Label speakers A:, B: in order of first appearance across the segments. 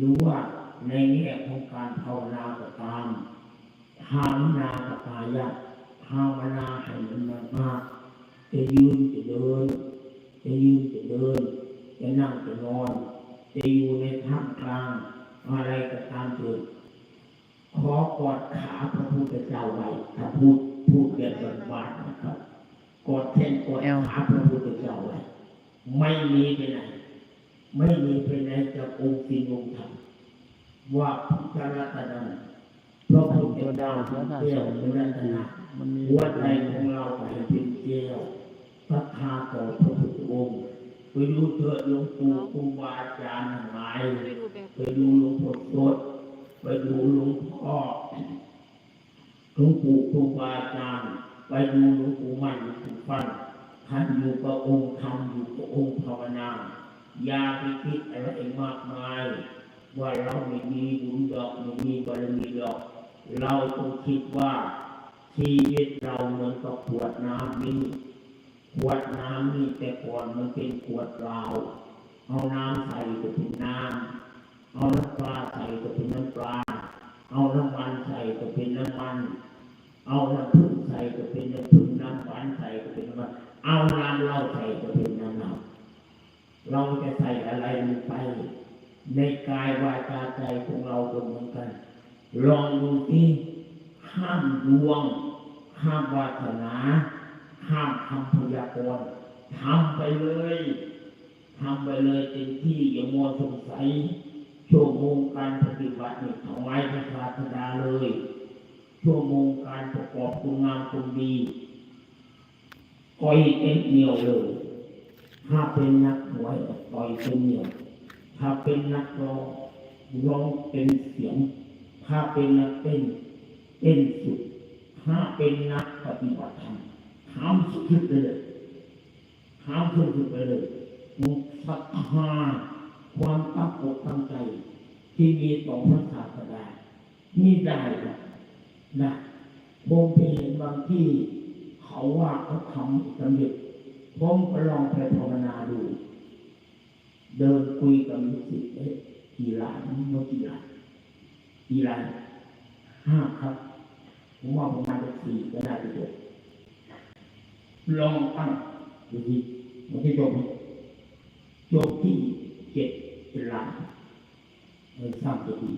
A: รือว่าในแง่ของการภาวนาก็ตามภาวนาตกายะภาวนาให้มันมากจะยืนจะเดิน จะยืนจะเดิน จะนั่งจะนอน จะอยู่ในท่ามกลาง อะไรก็ตามเถิดขอกอดขาพระพุทธเจ้าไว้ถ้าพูดพูดเรียนบนบาทนะครับ กอดแทนกอดขาพระพุทธเจ้าไว้ไม่มีไปไหน ไม่มีไปไหนจะองค์สิงองค์ธรรมว่าพุทธรัตนะพระพุทธเจ้าพระเจ้าพระรัตนะ
B: มันมี
A: หัวใจของเราไปเป็นเกลียวศรัทธาต่อพระพุทธองค์ไปดูเถิดหลวงปู่ครูบาอาจารย์ทั้งหลายไปดูหลวงพ่อสดไปดูหลวงพ่อหลวงปู่ครูบาอาจารย์ไปดูหลวงปู่มั่นหลวงปู่ฟันท่านอยู่กับองค์ธรรมอยู่กับองค์ภาวนา อย่าไปคิดอะไรมากมาย ว่าเราไม่มีบุญดอกไม่มีบารมีดอก เราต้องคิดว่าชีวิตเราเหมือนกับขวดน้ำนี้ขวดน้ำนี่แต่ก่อนมันเป็นขวดเปล่าเอาน้ำใส่ก็เป็นน้ำเอาน้ำปลาใส่ก็เป็นน้ำปลา เอาน้ำมันใส่ก็เป็นน้ำมัน เอาน้ำผึ้งใส่ก็เป็นน้ำผึ้งน้ำหวานใส่ก็เป็นน้ำมันเอาน้ำเหล้าใส่ก็เป็น เราจะใส่อะไรลงไป ในกายวาจาใจของเราก็เหมือนกัน ลองดูที่ห้ามดวง ห้ามวาสนา ห้ามคำพยากรณ์ทำไปเลยทำไปเลยเต็มที่อย่ามัวสงสัยชั่วโมงการปฏิบัตินี่ถวายพระศาสดาเลยชั่วโมงการประกอบคุณงามคุณดีต่อยเต็มเหนียวเลย ถ้าเป็นนักมวยต่อยเต็มเหนียวถ้าเป็นนักร้องร้องเป็นเสียง ถ้าเป็นนักเต้นเต้นสุด ถ้าเป็นนักปฏิบัติธรรมทำสุดไปเลยทำสุดไปเลยมุศรัทธาความตั้งอกตั้งใจ ที่มีต่อพระศาสดานี่ได้นะนะผมไปเห็นบางที่ เขาว่าเขาทำสำเร็จ ผมก็ลองไปภาวนาดู เดินคุยกับลูกศิษย์เอ๊ะกี่ล้านเมื่อกี่ล้านกี่ล้านห้าครับ ผมว่าประมาณจะสี่ก็ได้ไปเถอะลองตั้งดูดิมันจะจบจบที่เจ็ดเป็นล้านเออสร้างตัวดี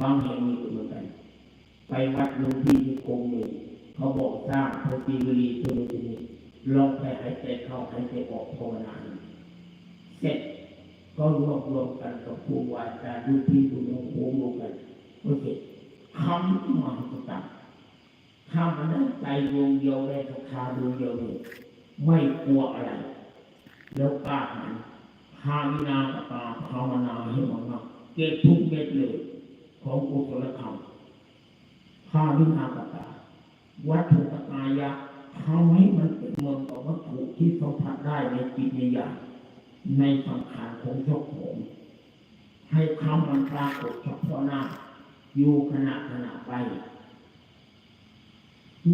A: บางแห่งมีก็เหมือนกัน ไปวัดหลวงพี่ที่กงเลยเขาบอกสร้างพระปีวลีตัวนี้ ลองไปหายใจเข้าหายใจออกภาวนาเสร็จก็รวบรวมกันกับครูบาอาจารย์รุ่นพี่รุ่นน้องโค้งรวมกันโอเคคำที่มหัศจรรย์ทำมันได้ใจดวงเดียวได้ศรัทธาดวงเดียวเลยไม่กลัวอะไร แล้วกล้าหาญภาวินาตาภาวนาให้มันมากเก็บทุกเม็ดเลย ของกุศลธรรมภาวินาตาวัตถุกตายะ ทำให้มันเป็นเมืองกับวัตถุที่สัมผัสได้ในจิตในญาณในสังขารของเจ้าของให้คำมันปรากฏเฉพาะหน้าอยู่ขณะขณะไป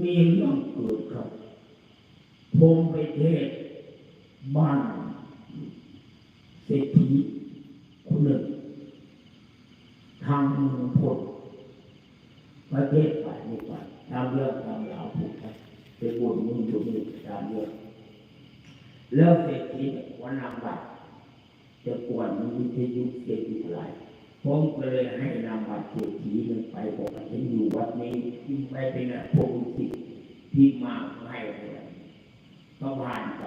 A: มีเรื่องเกิดครับพงไปเทศบ้านเศรษฐีคนหนึ่งทางเมืองพลประเทศไปไม่ไปตามเรื่องตามราวผูก ไปบวชมึงบวชมึงตามเยอะแล้วเศรษฐีวันนำบัตรจะกวนมันวิทยุเศรษฐีอะไรผมก็เลยให้นำบัตรเศรษฐีหนึ่งไปบอกว่าฉันอยู่วัดนี้ที่ไม่เป็นพวกลูกศิษย์ที่มาให้เลยก็ผ่านไป